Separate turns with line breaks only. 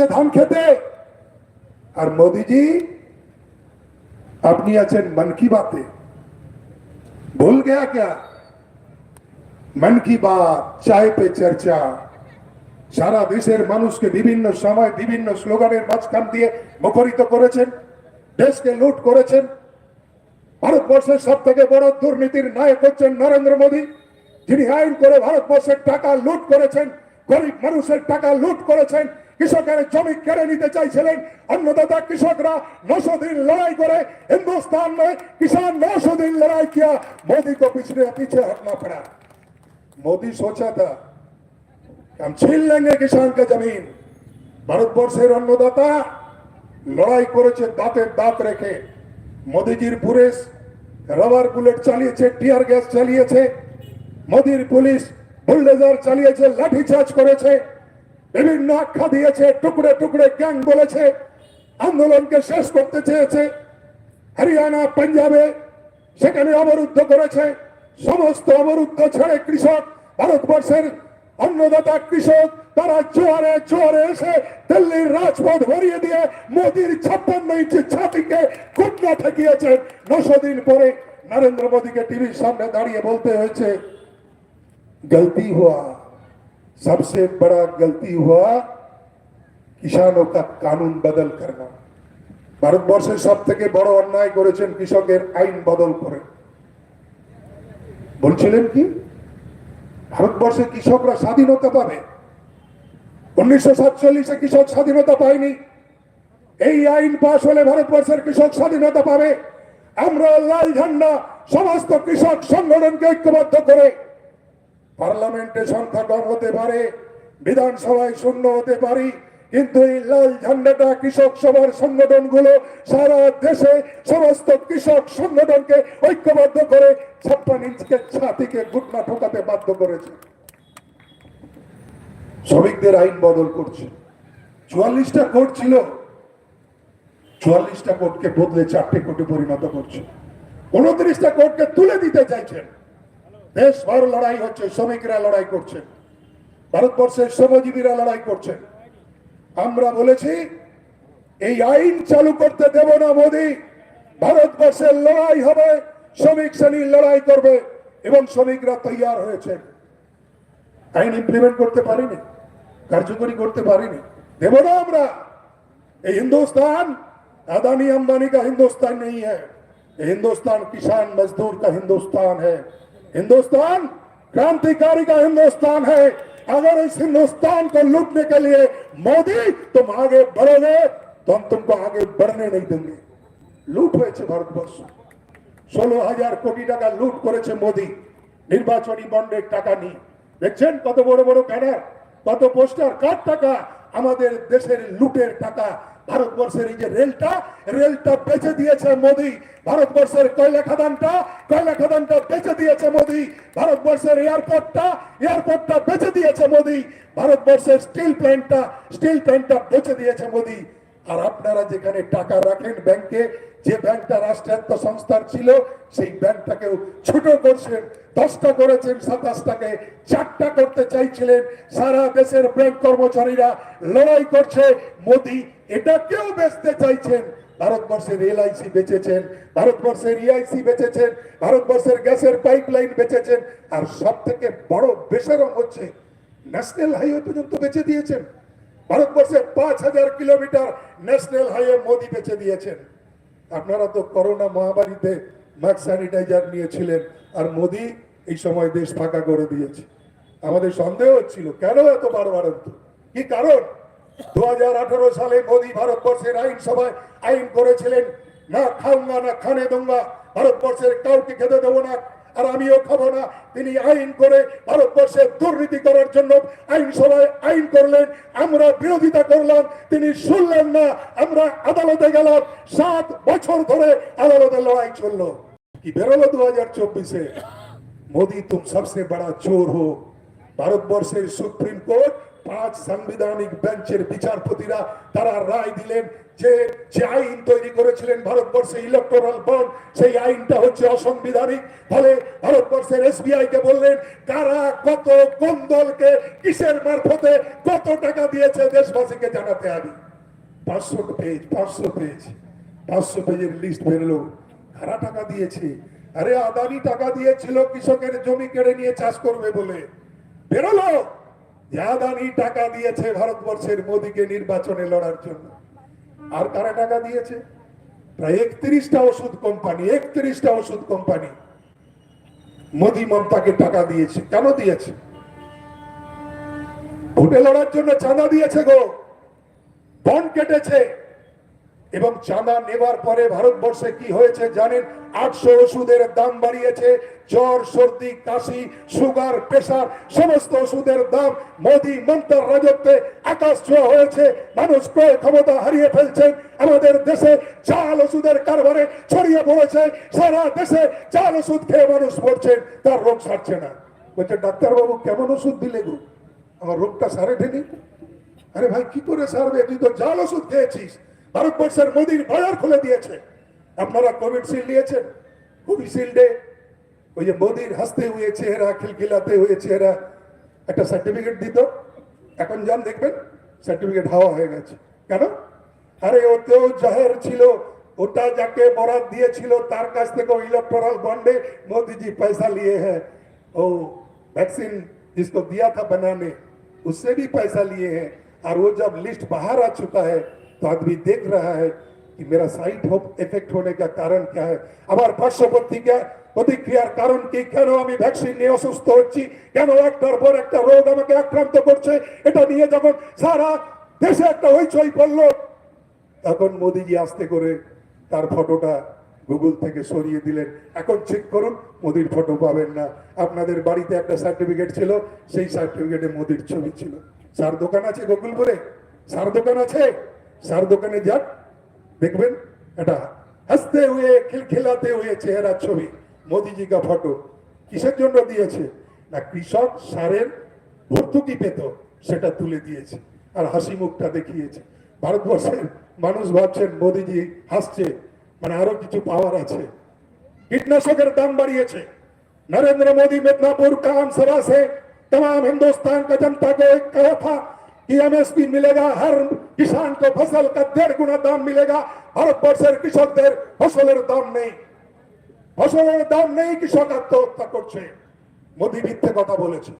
যাচ্ছে ধান খেতে। আর মোদিজি, আপনি আছেন মন কি বাতে। ভুল গয়া क्या মন কি বাত চায় পে চর্চা। সারা দেশের মানুষকে বিভিন্ন সময় বিভিন্ন স্লোগানের মাঝখান দিয়ে মুখরিত করেছেন, দেশকে লুট করেছেন। ভারতবর্ষের সব থেকে বড় দুর্নীতির নায়ক হচ্ছেন নরেন্দ্র মোদী, যিনি আইন করে ভারতবর্ষের টাকা লুট করেছেন, গরিব মানুষের টাকা লুট করেছেন কৃষকের জমি কেড়ে নিতে চাইছিলেন অন্নদাতা কৃষকরা नौसौ दिन लड़ाई करे हिंदुस्तान में किसान 900 दिन लड़ाई किया मोदी को पिछले पीछे हटना पड़ा मोदी सोचा था कि हम छीन लेंगे किसान का जमीन ভারতবর্ষের অন্নদাতা লড়াই করেছে দাঁতের দাঁত রেখে মোদিজির পুলিশ রাবার বুলেট চালিয়েছে টিয়ার গ্যাস চালিয়েছে মোদির পুলিশ বুলডোজার চালিয়েছে লাঠিচার্জ করেছে বিভিন্ন আখ্যা দিয়েছে টুকরে টুকরে গ্যাং বলেছে, আন্দোলনকে শেষ করতে চেয়েছে। হরিয়ানা, পাঞ্জাবে সেখানে অবরুদ্ধ করেছে। সমস্ত অবরুদ্ধ ছেড়ে কৃষক, ভারতবর্ষের অন্নদাতা কৃষক, তারা জোয়ারে জোয়ারে এসে দিল্লির রাজপথ ভরিয়ে দিয়ে মোদীর ছাপ্পান্ন ইঞ্চি ছাতিকে কুটনা ঠেকিয়েছেন নশো দিন পরে নরেন্দ্র মোদীকে টিভির সামনে দাঁড়িয়ে বলতে হয়েছে, গলতি হওয়া सबसे बड़ा गलती हुआ কিষানও का কানুন বদল करना ভারতবর্ষের সব থেকে বড় অন্যায় করেছেন কৃষকের আইন বদল করে বলছিলেন কি ভারতবর্ষে কৃষকরা স্বাধীনতা পাবে উনিশশো সাতচল্লিশে কৃষক স্বাধীনতা পায়নি এই আইন পাশ হলে ভারতবর্ষের কৃষক স্বাধীনতা পাবে আমরা লাল ঝান্ডা সমস্ত কৃষক সংগঠনকে ঐক্যবদ্ধ করে পার্লামেন্টে সংখ্যা কম হতে পারে, বিধানসভায় শূন্য হতে পারি, কিন্তু এই লাল ঝান্ডাটা কৃষক সভার সংগঠনগুলো সারা দেশে সমস্ত কৃষক সংগঠনকে ঐক্যবদ্ধ করে ছাপ্পান ইঞ্চকে ছাতিকে ঘুটনা ঠোকাতে বাধ্য করেছে। শ্রমিকদের আইন বদল করছে। চুয়াল্লিশটা কোর্ট ছিল। চুয়াল্লিশটা কোর্টকে বদলে চারটে কোর্টে পরিণত করছে। উনত্রিশটা কোর্টকে তুলে দিতে চাইছেন। দেশভর লড়াই হচ্ছে শ্রমিকরা লড়াই করছেন ভারতবর্ষের শ্রমজীবীরা লড়াই করছেন আমরা বলেছি এই আইন চালু করতে দেব না মোদী ভারতবর্ষের লড়াই হবে শ্রমিক শ্রেণীর লড়াই করবে এবং শ্রমিকরা তৈয়ার হয়েছে আইন ইমপ্লিমেন্ট করতে পারিনি কার্যকরী করতে পারিনি দেব না আমরা ये हिंदुस्तान अदानी अंबानी का हिंदुस्तान नहीं है ये हिंदुस्तान किसान मजदूर का हिंदुस्तान है हिंदुस्तान क्रांतिकारी का हिंदुस्तान है अगर इस हिंदुस्तान को लूटने के लिए मोदी तुम आगे बढ़ोगे तो हम तुमको आगे बढ़ने नहीं देंगे লুট হয়েছে ভারতবর্ষ ষোলো হাজার কোটি টাকা লুট করেছে মোদি নির্বাচনী বন্ডের টাকা নিয়ে দেখছেন কত বড় বড় ব্যানার কত পোস্টার কার টাকা আমাদের দেশের লুটের টাকা ভারতবর্ষের এই যে রেলটা রেলটা বেঁচে দিয়েছে মোদি। ভারতবর্ষের কয়লা খাদানটা কয়লা খাদানটা বেঁচে দিয়েছে মোদি। ভারতবর্ষের এয়ারপোর্টটা এয়ারপোর্টটা বেঁচে দিয়েছে মোদি। ভারতবর্ষের স্টিল প্ল্যান্টটা স্টিল প্ল্যান্টটা বেঁচে দিয়েছে মোদি। আর আপনারা যেখানে টাকা রাখেন ব্যাংকে, যে ব্যাংকটা রাষ্ট্রায়ত্ত সংস্থার ছিল সেই ব্যাংকটাকেও ছোট করছেন, দশটা করেছেন, সাতাশটাকে চারটা করতে চাইছিলেন। সারা দেশের ব্যাংক কর্মচারীরা লড়াই করছে। মোদি এটাকেও বেচতে চাইছেন। ভারতবর্ষের এলআইসি বেচেছেন, ভারতবর্ষের ইআইসি বেচেছেন, ভারতবর্ষের গ্যাসের পাইপলাইন বেচেছেন। আর সব থেকে বড় বেসরম হচ্ছে, ন্যাশনাল হাইওয়ে পর্যন্ত বেচে দিয়েছেন। ভারতবর্ষে পাঁচ হাজার কিলোমিটার ন্যাশনাল হাইওয়ে মোদি বেঁচে দিয়েছেন। আপনারা তো করোনা মহামারীতে মাস্ক স্যানিটাইজার নিয়েছিলেন আর মোদি এই সময় দেশ ফাঁকা করে দিয়েছে। আমাদের সন্দেহ হচ্ছিল, কেন এত বারবারন্ত? কি কারণ? দুহাজার আঠারো সালে মোদি ভারতবর্ষের আইনসভায় আইন করেছিলেন, না খাউঙ্গা না খানে দোঙ্গা, ভারতবর্ষের কাউকে খেতে দেবো না, আর আমিও খাব না। তিনি আইন করে ভারতবর্ষে দুর্নীতি করার জন্য আইনসভায় আইন করলেন, আমরা বিরোধিতা করলাম, তিনি শুনলেন না, আমরা আদালতে গেলাম, সাত বছর ধরে আদালতে লড়াই চলল। কি বেরোলো দু হাজার চব্বিশে মোদি তুম সবসে বড়া চোর হো ভারতবর্ষের সুপ্রিম কোর্ট পাঁচ সাংবিধানিক বেঞ্চের বিচারপতিরা তারা রায় দিলেন যে যে আইন তৈরি করেছিলেন ভারতবর্ষে ইলেকট্রাল বন্ড সেই আইনটা হচ্ছে অসাংবিধানিক। ফলে ভারতবর্ষের এসবিআই কে বললেন, কারা কত কোন দলকে কিসের মারফতে কত টাকা দিয়েছে দেশবাসীকে জানাতে হবে পাঁচশো পেজ পাঁচশো পেজ, পাঁচশো পেজের লিস্ট বেরোলো। কারা টাকা দিয়েছে। আরে আদানি টাকা দিয়েছিল, কৃষকের জমি কেড়ে নিয়ে চাষ করবে বলে। বেরোলো। আদানি টাকা দিয়েছে ভারতবর্ষের মোদীকে নির্বাচনে লড়ার জন্য। আর কারা টাকা দিয়েছে? প্রায় একত্রিশটা ওষুধ কোম্পানি, একত্রিশটা ওষুধ কোম্পানি। মোদী মমতাকে টাকা দিয়েছে। কেন দিয়েছে? ভোটে লড়ার জন্য চাঁদা দিয়েছে গো। বন কেটেছে। এবং চাঁদা নেবার পরে ভারতবর্ষে কি হয়েছে জানেন? আটশো ওষুধের দাম বাড়িয়েছে, জ্বর, সর্দি, কাশি, সুগার প্রেসার সমস্ত ওষুধের দাম। মোদী মমতার রাজত্বে আকাশ ছোঁয়া হয়েছে, মানুষ ক্রয় ক্ষমতা হারিয়ে ফেলছেন। আমাদের দেশে চাল ওষুধের কারবারে ছড়িয়ে পড়েছে, সারা দেশে চাল ওষুধ খেয়ে মানুষ মরছেন তার রোগ সারছে না। বলছে, ডাক্তারবাবু, কেমন ওষুধ দিলে গো? আমার রোগটা সারে ঢেনি আরে ভাই, কি করে সারবে? তুই তো জাল ওষুধ খেয়েছিস। ভারতবর্ষের মোদীর বাজার খুলে দিয়েছে আপনারা কোভিডশিল্ড নিয়েছেন কোভিশিল্ডে ওই যে মোদীর হাসতে হুয়ে চেহারা খিলখিলাতে হুয়ে চেহারা একটা সার্টিফিকেট দিত এখন যান দেখবেন সার্টিফিকেট হাওয়া হয়ে গেছে কেন আরে ওতেও জাহের ছিল ওটা যাকে বরাদ দিয়েছিল তার কাছ থেকে ইলেকট্রাল बॉन्डे मोदी जी पैसा लिए हैं ओ वैक्सीन जिसको दिया था बनाने उससे भी पैसा लिए हैं और वो जब लिस्ट बाहर आ चुका है तो आदमी देख रहा है कि मेरा साइड इफेक्ट होने का कारण क्या है আবার পার্শ্ব প্রতিক্রিয়া প্রতিক্রিয়ার কারণ কি কেন আমি ভ্যাকসিন নিয়ে অসুস্থ হচ্ছি কেন একটার পর একটা রোগ আমাকে আক্রান্ত করছে এটা নিয়ে যখন সারা দেশে একটা হইচই পড়লো তখন মোদিজি আস্তে করে তার ফটোটা গুগল থেকে সরিয়ে দিলেন এখন চেক করুন মোদির ফটো পাবেন না আপনাদের বাড়িতে একটা সার্টিফিকেট ছিল সেই সার্টিফিকেটে মোদির ছবি ছিল সার দোকান আছে গোকুলপুরে সার দোকান আছে সার দোকানে যান দেখবেন এটা হাসতে হুয়ে খিলখিলাতে হুয়ে চেহারা ছবি মোদিজি কা ফটো কিসের জন্য দিয়েছে না কৃষক সারের ভর্তুকি পেত সেটা তুলে দিয়েছে আর হাসি মুখটা দেখিয়েছে ভারতবর্ষের মানুষ ভাবছেন মোদিজি হাসছে মানে আরো কিছু পাওয়ার আছে कीटनाशकर दाम बढ़िए नरेंद्र मोदी मिदनापुर काम सभा से तमाम हिंदुस्तान का जनता को एक कहा था कि एमएसपी मिलेगा हर किसान को फसल का डेढ़ गुना दाम मिलेगा ভারতবর্ষের কৃষকদের ফসলের দাম নেই ফসলের দাম নেই কৃষক আত্মহত্যা করছে মোদি মিথ্যে কথা বলেছে